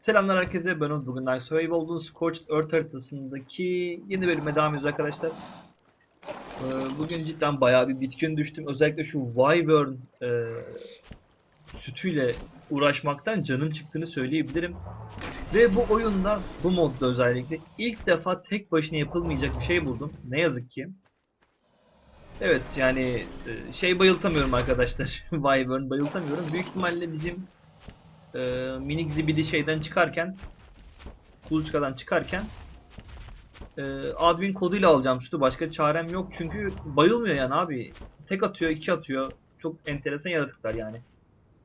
Selamlar herkese ben Umut. Bugün Night Survival'ın Scorched Earth haritasındaki yeni bölüme devam ediyoruz arkadaşlar. Ee, Bugün cidden bayağı bir bitkin düştüm. Özellikle şu Wyvern e, sütüyle uğraşmaktan canım çıktığını söyleyebilirim. Ve bu oyunda, bu modda özellikle ilk defa tek başına yapılmayacak bir şey buldum. Ne yazık ki. Evet yani e, şey bayıltamıyorum arkadaşlar. Wyvern bayıltamıyorum. Büyük ihtimalle bizim e, minik zibidi şeyden çıkarken kuluçkadan çıkarken e, admin koduyla alacağım sütü. Başka çarem yok çünkü bayılmıyor yani abi. Tek atıyor, iki atıyor. Çok enteresan yaratıklar yani.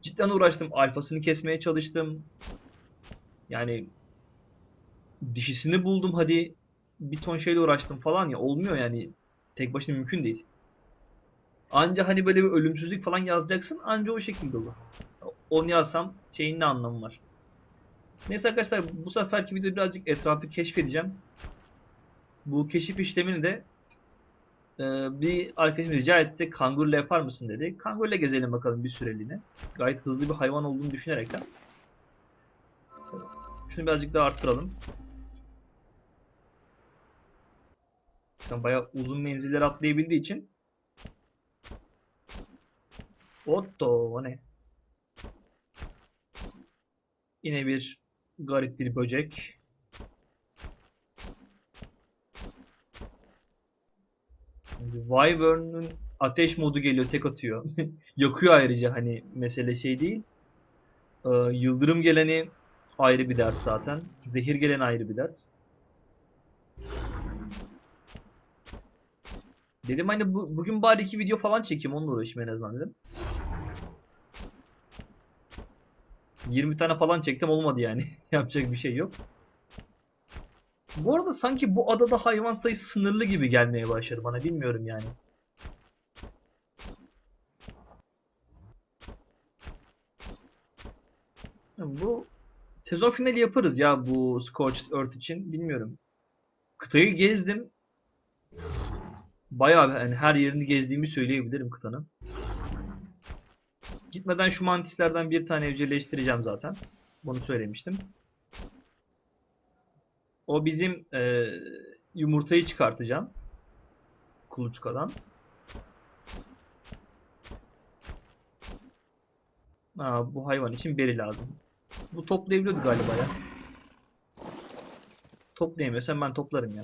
Cidden uğraştım. Alfasını kesmeye çalıştım. Yani dişisini buldum hadi bir ton şeyle uğraştım falan ya olmuyor yani tek başına mümkün değil. Anca hani böyle bir ölümsüzlük falan yazacaksın anca o şekilde olur. Onu yazsam şeyin ne anlamı var? Neyse arkadaşlar bu seferki videoda birazcık etrafı keşfedeceğim. Bu keşif işlemini de e, bir arkadaşım rica etti. Kangurla yapar mısın dedi. Kangurla gezelim bakalım bir süreliğine. Gayet hızlı bir hayvan olduğunu düşünerekten. Şunu birazcık daha arttıralım. Yani bayağı uzun menziller atlayabildiği için. Otto o ne? Yine bir garip bir böcek. Wyvern'ın ateş modu geliyor tek atıyor. Yakıyor ayrıca hani mesele şey değil. Ee, yıldırım geleni ayrı bir dert zaten. Zehir gelen ayrı bir dert. Dedim hani bu, bugün bari iki video falan çekeyim onunla uğraşayım en azından dedim. 20 tane falan çektim olmadı yani. Yapacak bir şey yok. Bu arada sanki bu adada hayvan sayısı sınırlı gibi gelmeye başladı bana bilmiyorum yani. Bu sezon finali yaparız ya bu Scorched Earth için bilmiyorum. Kıtayı gezdim. Bayağı yani her yerini gezdiğimi söyleyebilirim kıtanın. Gitmeden şu mantislerden bir tane evcilleştireceğim zaten. Bunu söylemiştim. O bizim e, yumurtayı çıkartacağım. Kuluçkadan. Aa, bu hayvan için beri lazım. Bu toplayabiliyordu galiba ya. Toplayamıyorsam ben toplarım ya.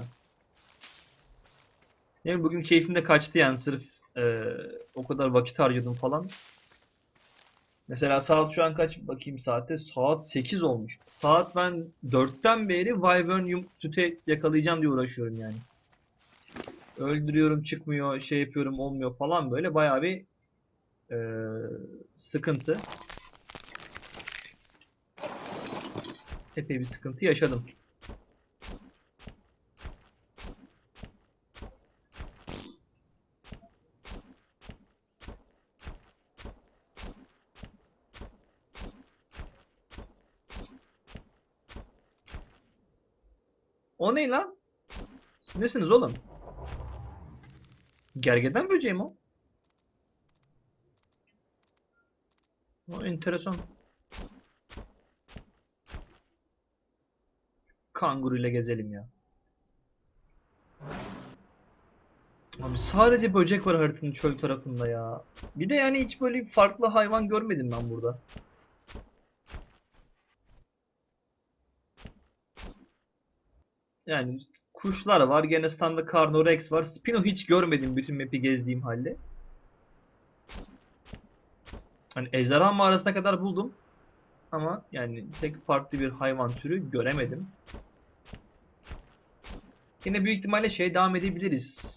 Yani bugün keyfim de kaçtı yani sırf e, o kadar vakit harcadım falan. Mesela saat şu an kaç bakayım saate? Saat 8 olmuş. Saat ben 4'ten beri Wyvern süte yakalayacağım diye uğraşıyorum yani. Öldürüyorum çıkmıyor, şey yapıyorum olmuyor falan böyle bayağı bir eee, sıkıntı. Epey bir sıkıntı yaşadım. O ne lan? Siz nesiniz oğlum? Gergeden böceği mi o? O enteresan. Kanguru ile gezelim ya. Abi sadece böcek var haritanın çöl tarafında ya. Bir de yani hiç böyle farklı hayvan görmedim ben burada. Yani kuşlar var. Gene standa Carnorex var. Spino hiç görmedim bütün map'i gezdiğim halde. Hani ejderha mağarasına kadar buldum. Ama yani tek farklı bir hayvan türü göremedim. Yine büyük ihtimalle şey devam edebiliriz.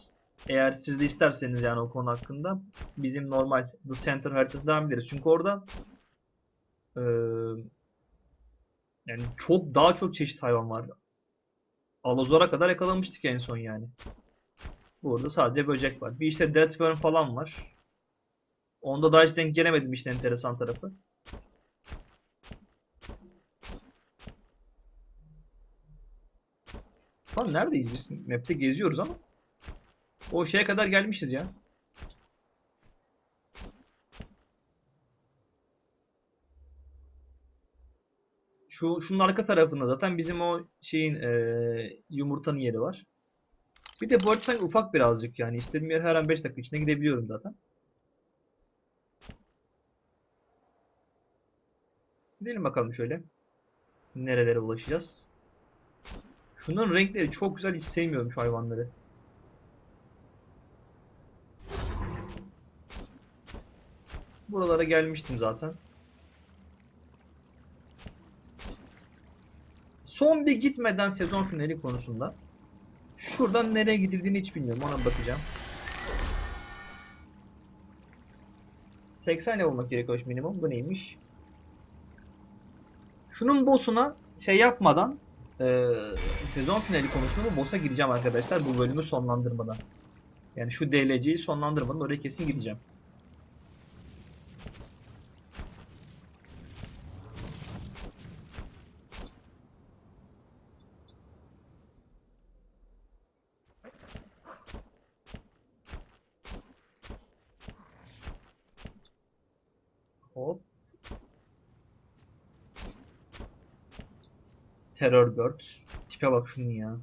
Eğer siz de isterseniz yani o konu hakkında. Bizim normal The Center haritası devam ederiz. Çünkü orada eee, yani çok daha çok çeşit hayvan var. Alozor'a kadar yakalamıştık en son yani. Burada sadece böcek var. Bir işte Deathworm falan var. Onda daha hiç denk gelemedim işte enteresan tarafı. Lan neredeyiz biz? Map'te geziyoruz ama. O şeye kadar gelmişiz ya. Şu şunun arka tarafında zaten bizim o şeyin eee, yumurtanın yeri var. Bir de bu arada sanki ufak birazcık yani istediğim yer her an 5 dakika içinde gidebiliyorum zaten. Gidelim bakalım şöyle. Nerelere ulaşacağız. Şunların renkleri çok güzel hiç sevmiyorum şu hayvanları. Buralara gelmiştim zaten. Son bir gitmeden sezon finali konusunda. Şuradan nereye gidildiğini hiç bilmiyorum. Ona bakacağım. 80 level olmak gerekiyor minimum. Bu neymiş? Şunun boss'una şey yapmadan eee, sezon finali konusunda bu boss'a gireceğim arkadaşlar. Bu bölümü sonlandırmadan. Yani şu DLC'yi sonlandırmadan oraya kesin gideceğim. Hop. Terror Bird. Tipe bak şunun ya.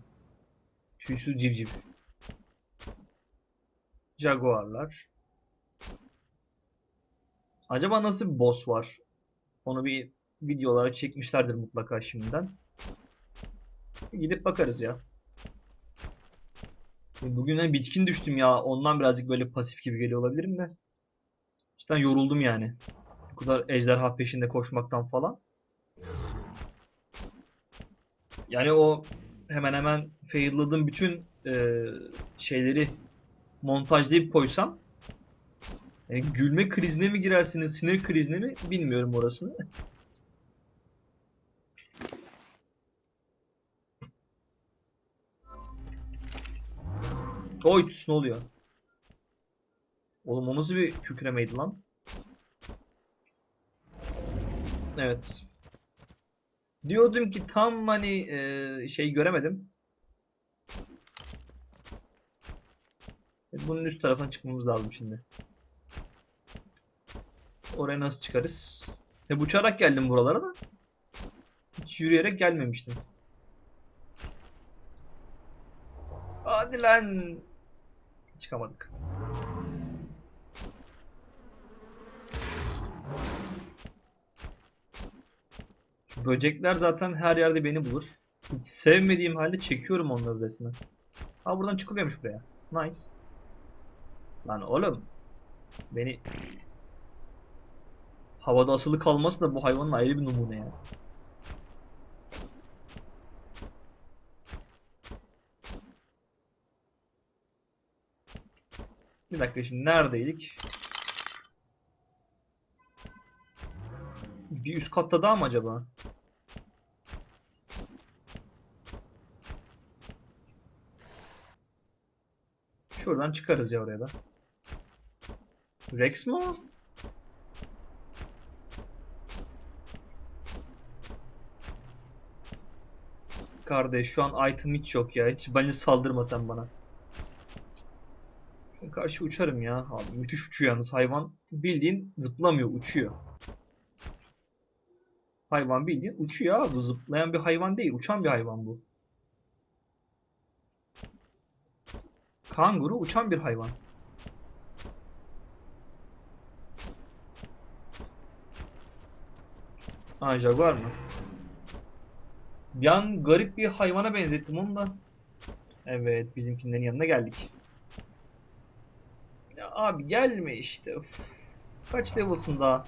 Tüysüz civciv. Jaguarlar. Acaba nasıl bir boss var? Onu bir video olarak çekmişlerdir mutlaka şimdiden. Gidip bakarız ya. Bugün hani bitkin düştüm ya. Ondan birazcık böyle pasif gibi geliyor olabilirim de. Cidden yoruldum yani. Kadar ejderha peşinde koşmaktan falan. Yani o hemen hemen failladığım bütün e, şeyleri montajlayıp koysam yani gülme krizine mi girersiniz, sinir krizine mi bilmiyorum orasını. Oy ne oluyor? Oğlum o nasıl bir kükremeydi lan? Evet. Diyordum ki tam hani e, şey göremedim. Bunun üst tarafına çıkmamız lazım şimdi. Oraya nasıl çıkarız? E uçarak geldim buralara da. Hiç yürüyerek gelmemiştim. Hadi lan. Çıkamadık. Böcekler zaten her yerde beni bulur. Hiç sevmediğim halde çekiyorum onları resmen. Ha buradan çıkılıyormuş buraya. Nice. Lan oğlum. Beni havada asılı kalması da bu hayvanın ayrı bir numune ya. Bir dakika şimdi neredeydik? Bir üst katta daha mı acaba? Şuradan çıkarız ya oraya da. Rex mi o? Kardeş şu an item hiç yok ya. Hiç bence saldırma sen bana. Karşı uçarım ya. Abi müthiş uçuyor yalnız. Hayvan bildiğin zıplamıyor, uçuyor. Hayvan bildiğin uçuyor abi. Zıplayan bir hayvan değil. Uçan bir hayvan bu. Kanguru uçan bir hayvan. Ha jaguar mı? Bir an garip bir hayvana benzettim onu da. Evet bizimkilerin yanına geldik. Ya abi gelme işte. Kaç level'sın daha?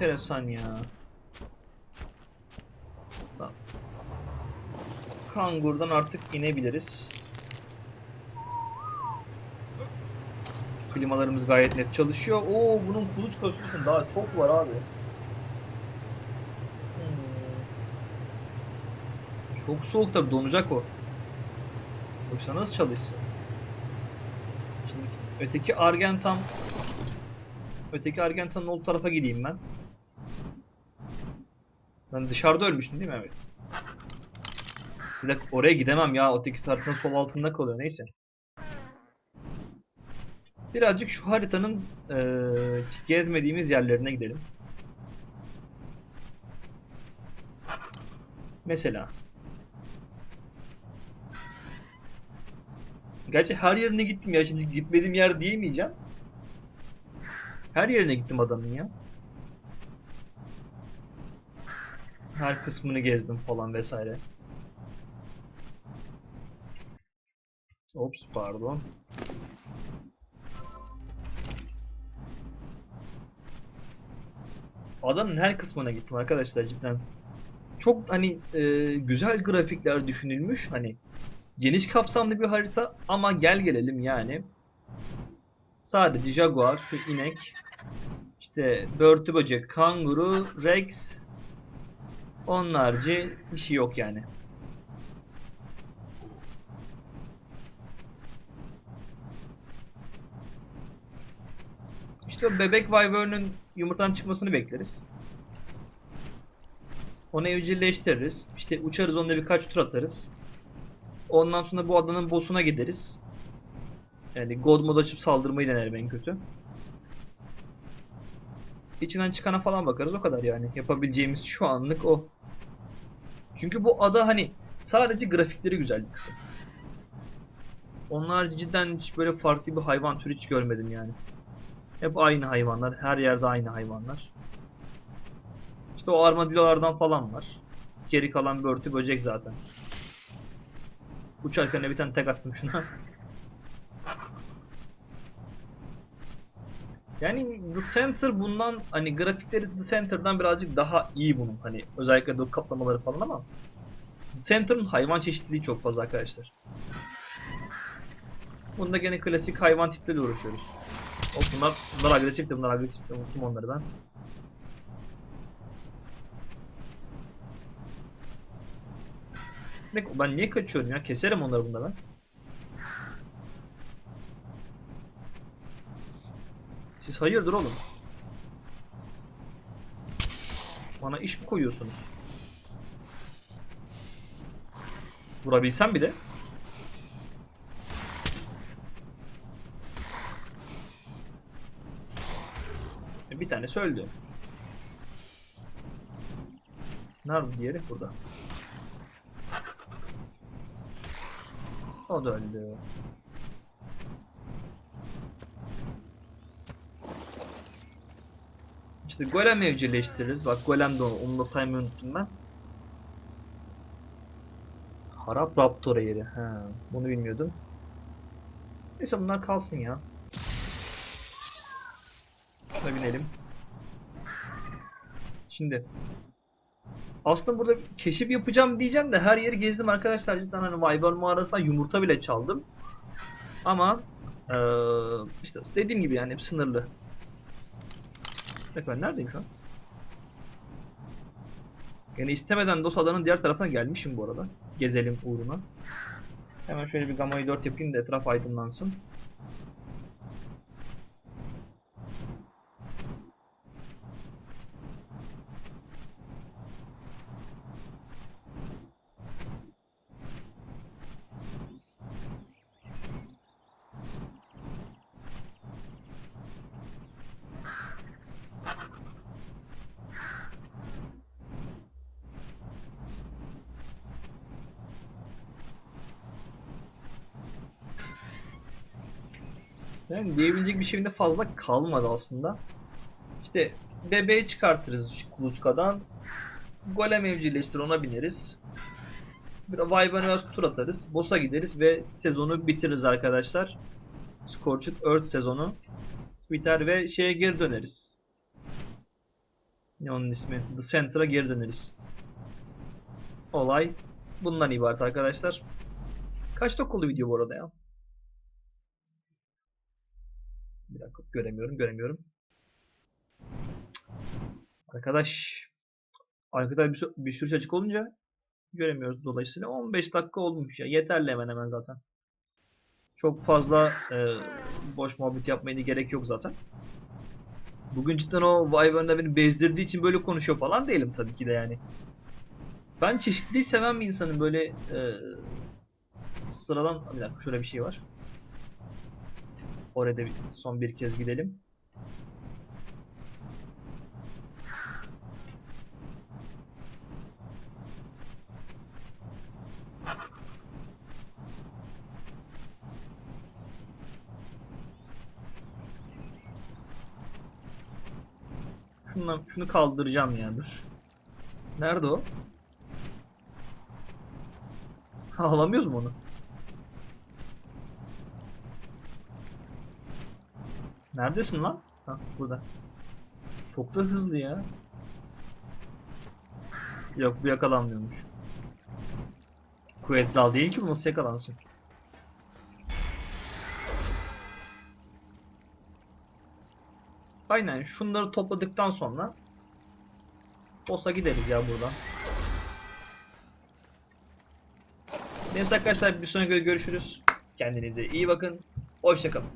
Enteresan ya. Kangur'dan artık inebiliriz. Klimalarımız gayet net çalışıyor. Oo bunun kuluç köşesi daha çok var abi. Hmm. Çok soğuk tabi donacak o. Yoksa nasıl çalışsın? Şimdi öteki Argentan Öteki Argentan'ın olduğu tarafa gideyim ben. Ben dışarıda ölmüştüm değil mi? Evet. Dakika oraya gidemem ya. Öteki tarafın sol altında kalıyor. Neyse. Birazcık şu haritanın eee, gezmediğimiz yerlerine gidelim. Mesela. Gerçi her yerine gittim ya. Şimdi gitmediğim yer diyemeyeceğim. Her yerine gittim adamın ya. Her kısmını gezdim falan vesaire. Ops pardon. Adanın her kısmına gittim arkadaşlar cidden. Çok hani e, güzel grafikler düşünülmüş. Hani geniş kapsamlı bir harita ama gel gelelim yani. Sadece Jaguar, şu inek, işte börtü böcek, kanguru, rex, onun harici bir şey yok yani. İşte bebek wyvern'ın yumurtadan çıkmasını bekleriz. Onu evcilleştiririz. İşte uçarız onunla birkaç tur atarız. Ondan sonra bu adanın boss'una gideriz. Yani God mod açıp saldırmayı denerim en kötü. İçinden çıkana falan bakarız o kadar yani. Yapabileceğimiz şu anlık o. Çünkü bu ada hani sadece grafikleri güzel bir kısım. Onlar cidden hiç böyle farklı bir hayvan türü hiç görmedim yani. Hep aynı hayvanlar. Her yerde aynı hayvanlar. İşte o armadillolardan falan var. Geri kalan börtü böcek zaten. Uçarken de bir tane tek attım şuna. Yani The Center bundan hani grafikleri The Center'dan birazcık daha iyi bunun. Hani özellikle o kaplamaları falan ama The Center'ın hayvan çeşitliliği çok fazla arkadaşlar. Bunda gene klasik hayvan tipleriyle uğraşıyoruz. Hop bunlar, bunlar agresif de bunlar agresif de unuttum onları ben. Ne, ben niye kaçıyorum ya? Keserim onları bunda ben. Siz hayırdır oğlum? Bana iş mi koyuyorsunuz? Vurabilsem bir de. E, Bir tanesi öldü. Nerede diğeri? Burada. O da öldü. İşte golem evcilleştiririz. Bak golem de onu, da saymayı unuttum ben. Harap Raptor yeri. Ha, bunu bilmiyordum. Neyse bunlar kalsın ya. Şuna binelim. Şimdi aslında burada keşif yapacağım diyeceğim de her yeri gezdim arkadaşlar cidden hani Wyvern mağarasından yumurta bile çaldım. Ama eee işte dediğim gibi yani hep sınırlı. Bak ben neredeyim şu an? Yani istemeden DOS adanın diğer tarafına gelmişim bu arada. Gezelim uğruna. Hemen şöyle bir gamayı 4 yapayım da etraf aydınlansın. Yani diyebilecek bir şeyim de fazla kalmadı aslında. İşte bebeği çıkartırız kuluçkadan. Golem evcilleştir ona bineriz. Bir biraz tur atarız. Boss'a gideriz ve sezonu bitiririz arkadaşlar. Scorched Earth sezonu biter ve şeye geri döneriz. Ne onun ismi? The Center'a geri döneriz. Olay bundan ibaret arkadaşlar. Kaç dakika oldu video bu arada ya? Göremiyorum göremiyorum. Arkadaş arkada bir, bir sürü açık olunca göremiyoruz dolayısıyla 15 dakika olmuş ya yeterli hemen hemen zaten. Çok fazla e, boş muhabbet yapmaya da gerek yok zaten. Bugün cidden o Wyvern'da beni bezdirdiği için böyle konuşuyor falan değilim tabii ki de yani. Ben çeşitliliği seven bir insanım. Böyle e, sıradan bir dakika şöyle bir şey var. Oraya da son bir kez gidelim. Şundan, şunu kaldıracağım ya dur. Nerede o? Alamıyoruz mu onu? Neredesin lan? Ha burada. Çok da hızlı ya. Yok bu yakalanmıyormuş. Quetzal değil ki bu nasıl yakalansın? Aynen şunları topladıktan sonra Boss'a gideriz ya buradan. Neyse arkadaşlar bir sonraki görüşürüz. Kendinize iyi bakın. Hoşçakalın.